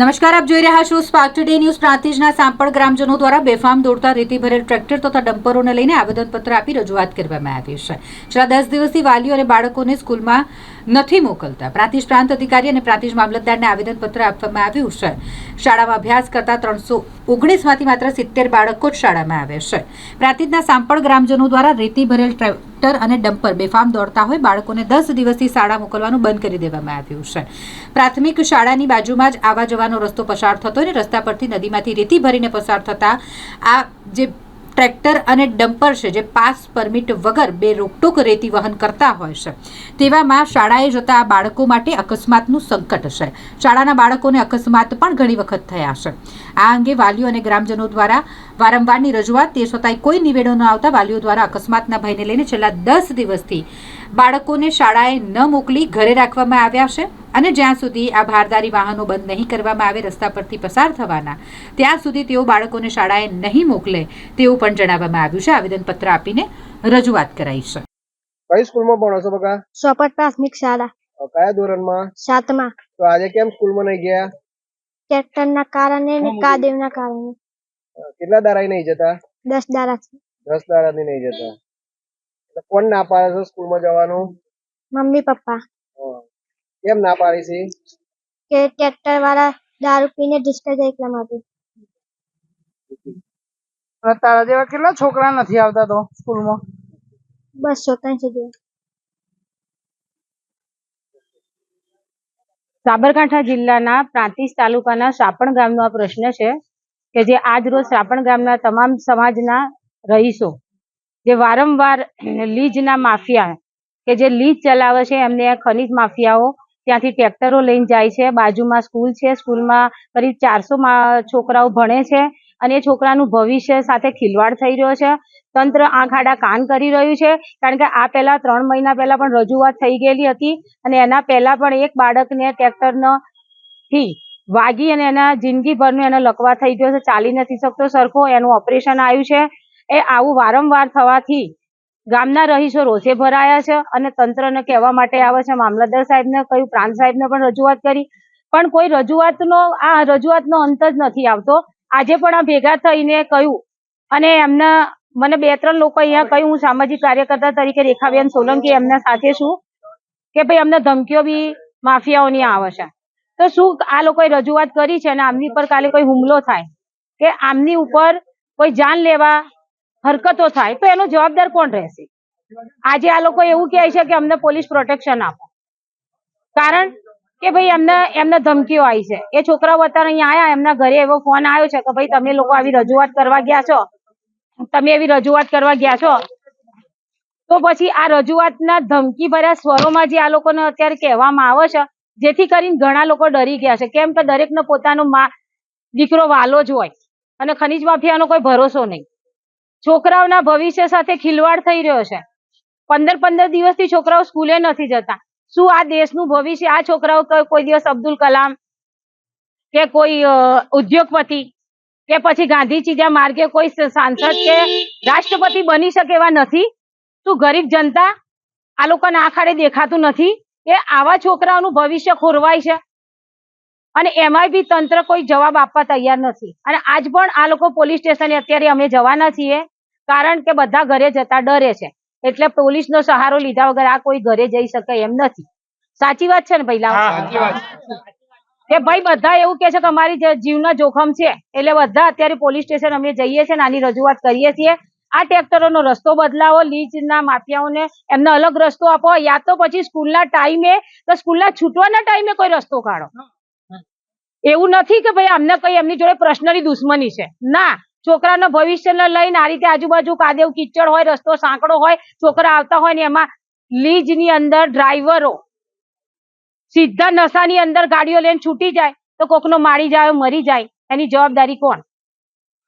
નમસ્કાર, આપ જોઈ રહ્યા છો સ્પાર્ક ટુડે ન્યૂઝ પ્રાંતિજના સાંપણ ગ્રામજનો દ્વારા બેફામ દોડતા રેતી ભરેલ ટ્રેક્ટર તથા ડમ્પરોને લઈને આવેદનપત્ર આપી રજૂઆત કરવામાં આવી છે. છેલ્લા દસ દિવસથી વાલીઓ અને બાળકોને સ્કૂલમાં નથી મોકલતા. પ્રાંતિજ પ્રાંત અધિકારી અને પ્રાંતિજ મામલતદારને આવેદનપત્ર આપવામાં આવ્યું છે. શાળામાં અભ્યાસ કરતા ત્રણસો ઓગણીસમાંથી માત્ર સિત્તેર બાળકો જ શાળામાં આવે છે. પ્રાંતિજના સાંપણ ગ્રામજનો દ્વારા રેતી ભરેલ ટ્રેક્ટર અને ડમ્પર બેફામ દોડતા હોય બાળકોને દસ દિવસથી શાળા મોકલવાનું બંધ કરી દેવામાં આવ્યું છે. પ્રાથમિક શાળાની બાજુમાં જ આવા જવાનો રસ્તો પસાર થતો અને રસ્તા પરથી નદીમાંથી રેતી ભરીને પસાર થતા આ જે ટ્રેક્ટર અને ડમ્પર છે, જે પાસ પરમિટ વગર બે રોકટોક રેતી વહન કરતા હોય છે. તેવામાં શાળાએ જતા આ બાળકો માટે અકસ્માતનું સંકટ છે. શાળાના બાળકોને અકસ્માત પણ ઘણી વખત થયા છે. આ અંગે વાલીઓ અને ગ્રામજનો દ્વારા વારંવારની રજૂઆત, તે છતાંય કોઈ નિવેડો ન આવતા વાલીઓ દ્વારા અકસ્માતના ભયને લઈને છેલ્લા દસ દિવસથી બાળકોને શાળાએ ન મોકલી ઘરે રાખવામાં આવ્યા છે. અને જ્યાં સુધી આ ભારદારી વાહનો બંધ નહીં કરવામાં આવે રસ્તા પરથી પસાર થવાના ત્યાં સુધી તેઓ બાળકોને શાળાએ નહીં મોકલે તેવું પણ જણાવવામાં આવ્યું છે. આવેદનપત્ર આપીને રજૂઆત કરાઈ છે. કઈ સ્કૂલમાં ભણો છો બકા? સોપટ પ્રાથમિક શાળા. કયા ધોરણમાં? સાતમાં. તો આજે કેમ સ્કૂલમાં નહીં ગયા? ટ્રેક્ટરના કારણે ને કાદેવના કારણે. કેટલા દાડા નહીં જતા? દસ દારા છે. દસ દારાથી નહીં જતા. કોણ ના પાડે છે સ્કૂલમાં જવાનું? Mummy papa. કેમ ના પાડી છે? કે ટ્રેક્ટર વાળા દારૂ પીને ડિસ્ટર્બ એટલા માટે. અને તારા જેવા કેટલા છોકરા નથી આવતા તો સ્કૂલમાં? બસો ત્રણસો જેવા સાબરકાંઠા જિલ્લાના પ્રાંતિજ તાલુકાના સાપણ ગામનો આ પ્રશ્ન છે કે જે આજ રોજ સાપણ ગામના તમામ સમાજના રહીશો જે વારંવાર લીજના માફિયા કે જે લીજ ચલાવે છે એમને આ ખનીજ માફિયાઓ ત્યાંથી ટ્રેક્ટરો લઈને જાય છે. બાજુમાં સ્કૂલ છે. સ્કૂલમાં કરીબ ચારસો છોકરાઓ ભણે છે અને એ છોકરાનું ભવિષ્ય સાથે ખિલવાડ થઈ રહ્યો છે. તંત્ર આંખ આડા કાન કરી રહ્યું છે કારણ કે આ પહેલા ત્રણ મહિના પહેલા પણ રજૂઆત થઈ ગયેલી હતી અને એના પહેલા પણ એક બાળકને ટ્રેક્ટરનો થી વાગી અને એના જિંદગીભરનો એનો લકવા થઈ ગયો છે. ચાલી નથી શકતો સરખો એનું ઓપરેશન આવ્યું છે. એ આવું વારંવાર થવાથી ગામના રહીશો રોષે ભરાયા છે અને તંત્રને કહેવા માટે આવે છે, મામલતદાર સાહેબને કહ્યું, પ્રાંત સાહેબને પણ રજૂઆત કરી. પણ કોઈ રજૂઆતનો, આ રજૂઆતનો અંત જ નથી આવતો. આજે પણ આ ભેગા થઈને કહ્યું. અને એમના, મને બે ત્રણ લોકો અહીંયા કહ્યું, હું સામાજિક કાર્યકર્તા તરીકે રેખાબેન સોલંકી એમના સાથે છું, કે ભાઈ અમને ધમકીઓ બી માફિયાઓની આવે છે. તો શું આ લોકોએ રજૂઆત કરી છે અને આમની પર કાલે કોઈ હુમલો થાય? કે આમની ઉપર કોઈ જાન લેવા હરકતો થાય, તો એનો જવાબદાર કોણ રહેશે? આજે આ લોકો એવું કહે છે કે અમને પોલીસ પ્રોટેક્શન આપો. કારણ કે ભાઈ એમને એમને ધમકીઓ આવી છે. એ છોકરાઓ અત્યારે અહીંયા આવ્યા એમના ઘરે એવો ફોન આવ્યો છે કે ભાઈ, તમે લોકો આવી રજૂઆત કરવા ગયા છો? તમે એવી રજૂઆત કરવા ગયા છો? તો પછી આ રજૂઆતના ધમકી ભર્યા સ્વરોમાં જે આ લોકોને અત્યારે કહેવામાં આવે છે, જેથી કરીને ઘણા લોકો ડરી ગયા છે. કેમ કે દરેકનો પોતાનો દીકરો વાલો જ હોય. અને ખનીજ માફિયાનો કોઈ ભરોસો નહીં. છોકરાઓના ભવિષ્ય સાથે ખિલવાડ થઈ રહ્યો છે. પંદર પંદર દિવસથી છોકરાઓ સ્કૂલે નથી જતા. શું આ દેશનું ભવિષ્ય, આ છોકરાઓ કોઈ દિવસ અબ્દુલ કલામ કે કોઈ ઉદ્યોગપતિ કે પછી ગાંધીજીના માર્ગે કોઈ સાંસદ કે રાષ્ટ્રપતિ બની શકે એવા નથી? શું ગરીબ જનતા આ લોકોને આખાડે દેખાતું નથી કે આવા છોકરાઓનું ભવિષ્ય ખોરવાય છે? અને એમાંય બી તંત્ર કોઈ જવાબ આપવા તૈયાર નથી. અને આજ પણ આ લોકો પોલીસ સ્ટેશને અત્યારે અમે જવાના છીએ. કારણ કે બધા ઘરે જતા ડરે છે. એટલે પોલીસનો સહારો લીધા વગર આ કોઈ ઘરે જઈ શકે એમ નથી. સાચી વાત છે ને પહેલા કે ભાઈ બધા એવું કે છે કે અમારી જીવના જોખમ છે એટલે બધા અત્યારે પોલીસ સ્ટેશન અમે જઈએ છીએ ને આની રજૂઆત કરીએ છીએ. આ ટ્રેક્ટરોનો રસ્તો બદલાવો લીજના માફિયાઓને એમને અલગ રસ્તો આપો યા તો પછી સ્કૂલના ટાઈમે તો સ્કૂલના છૂટવાના ટાઈમે કોઈ રસ્તો કાઢો. એવું નથી કે ભાઈ અમને કઈ એમની જોડે પર્સનલી દુશ્મની છે. ના છોકરાના ભવિષ્યને લઈને આ રીતે આજુબાજુ કાદેવ કિચડ હોય રસ્તો સાંકડો હોય છોકરા આવતા હોય ને એમાં લીજની અંદર ડ્રાઈવરો સીધા નશાની અંદર ગાડીઓ લઈને છૂટી જાય તો કોકનો મારી જાય મરી જાય. એની જવાબદારી કોણ?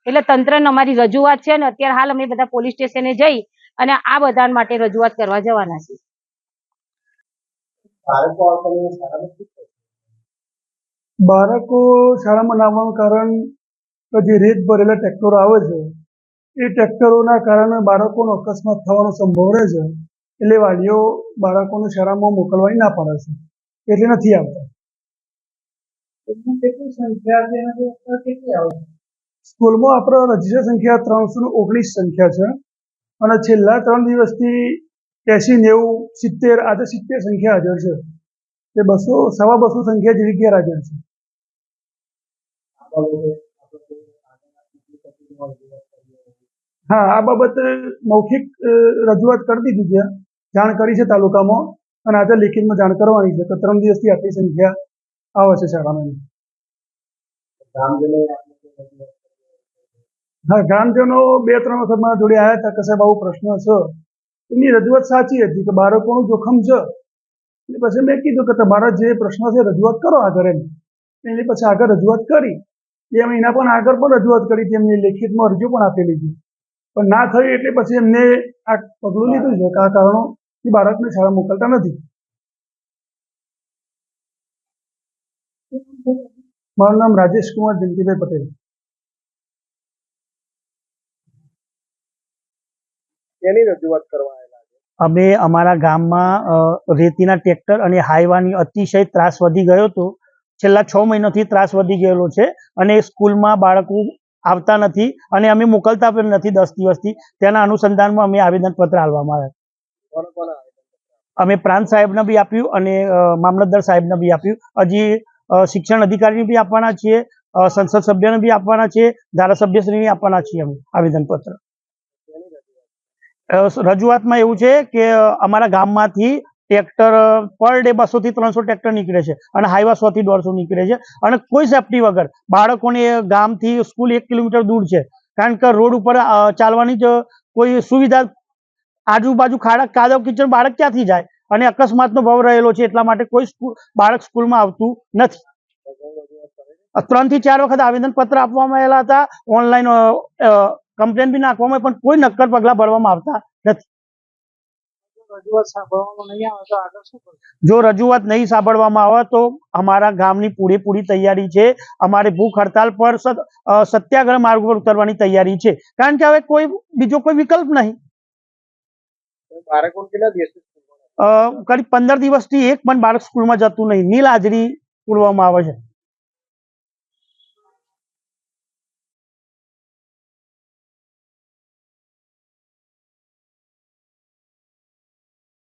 એટલે તંત્રને અમારી રજૂઆત છે ને અત્યારે હાલ અમે બધા પોલીસ સ્ટેશને જઈ અને આ બધા માટે રજૂઆત કરવા જવાના છીએ. બાળકો શાળામાં ના આવવાનું કારણ તો જે રેત ભરેલા ટ્રેક્ટરો આવે છે એ ટ્રેક્ટરોના કારણે બાળકોનો અકસ્માત થવાનો સંભવ રહે છે. એટલે વાલીઓ બાળકોને શાળામાં મોકલવાની ના પાડે છે. એટલે નથી આવતા. સ્કૂલમાં આપણે રજિસ્ટર સંખ્યા ત્રણસો ઓગણીસ સંખ્યા છે. અને છેલ્લા ત્રણ દિવસથી એસી નેવું સિત્તેર આજે સિત્તેર સંખ્યા હાજર છે. તે બસો સવા બસો સંખ્યા જેવી ગેરહાજર છે. હા આ બાબતે મૌખિક રજૂઆત કરી દીધી છે. જાણ કરી છે તાલુકામાં અને આજે લેખિતમાં જાણ કરવાની છે તો ત્રણ દિવસથી આટલી સંખ્યા આવે છે શાળામાં. હા ગ્રામજનો બે ત્રણ વખત મારા જોડે આવ્યા હતા કે સાહેબ આવો પ્રશ્ન છે. એમની રજૂઆત સાચી હતી કે બાળકોનું જોખમ છે. એટલે પછી મેં કીધું કે તમારા જે પ્રશ્ન છે રજૂઆત કરો આગળ એમ. એની પછી આગળ રજૂઆત કરી. બે મહિના પણ આગળ પણ રજૂઆત કરી હતી એમની લેખિતમાં અરજીઓ પણ આપેલી હતી. પણ ના થઈ એટલે પછી એમને આ પગલું લીધું છે કે આ કારણો બાળકને શાળા મોકલતા નથી. મારું નામ રાજેશ કુમાર જયંતિભાઈ પટેલ. રજૂઆત કરવા અમે અમારા ગામમાં રેતીના ટ્રેક્ટર અને હાઈવાની અતિશય ત્રાસ વધી ગયો હતો. છેલ્લા છ મહિનાથી ત્રાસ વધી ગયેલો છે અને સ્કૂલમાં બાળકો આવતા નથી અને અમે મોકલતા પણ નથી દસ દિવસથી. તેના અનુસંધાનમાં અમે આવેદનપત્ર આપવામાં આવ્યા અમે પ્રાંત સાહેબને બી આપ્યું અને મામલતદાર સાહેબને બી આપ્યું. હજી શિક્ષણ અધિકારીને બી આપવાના છીએ સંસદ સભ્યને બી આપવાના છીએ ધારાસભ્યશ્રીને આપવાના છીએ અમે આવેદનપત્ર. રજૂઆતમાં એવું છે કે અમારા ગામમાંથી ટ્રેક્ટર પર ડે બસો થી ત્રણસો ટ્રેક્ટર નીકળે છે અને હાઈવા સો થી દોઢસો નીકળે છે અને કોઈ સેફટી વગર બાળકોને ગામથી સ્કૂલ એક કિલોમીટર દૂર છે. કારણ કે રોડ ઉપર ચાલવાની જ કોઈ સુવિધા આજુબાજુ ખાડા, કાદવ કિચડ બાળક ક્યાંથી જાય? અને અકસ્માતનો ભાવ રહેલો છે એટલા માટે કોઈ બાળક સ્કૂલમાં આવતું નથી. ત્રણથી ચાર વખત આવેદન પત્ર આપવામાં આવેલા હતા. ઓનલાઈન કમ્પ્લેન બી નાખવામાં પણ કોઈ નક્કર પગલા ભરવામાં આવતા નથી રજૂઆત સાંભળવામાં નહીં આવે તો આગળ શું કરશું જો રજૂઆત નહીં સાંભળવામાં આવે તો અમારા ગામની પૂરેપૂરી તૈયારી છે. અમારે ભૂખ હડતાલ પર સત્યાગ્રહ માર્ગ પર ઉતરવાની તૈયારી છે. કારણ કે હવે કોઈ બીજો કોઈ વિકલ્પ નહીં. બાળકો કેટલા દિવસ કરીબ પંદર દિવસથી એક પણ બાળક સ્કૂલમાં જતું નહીં. નીલ હાજરી પૂરવામાં આવે છે.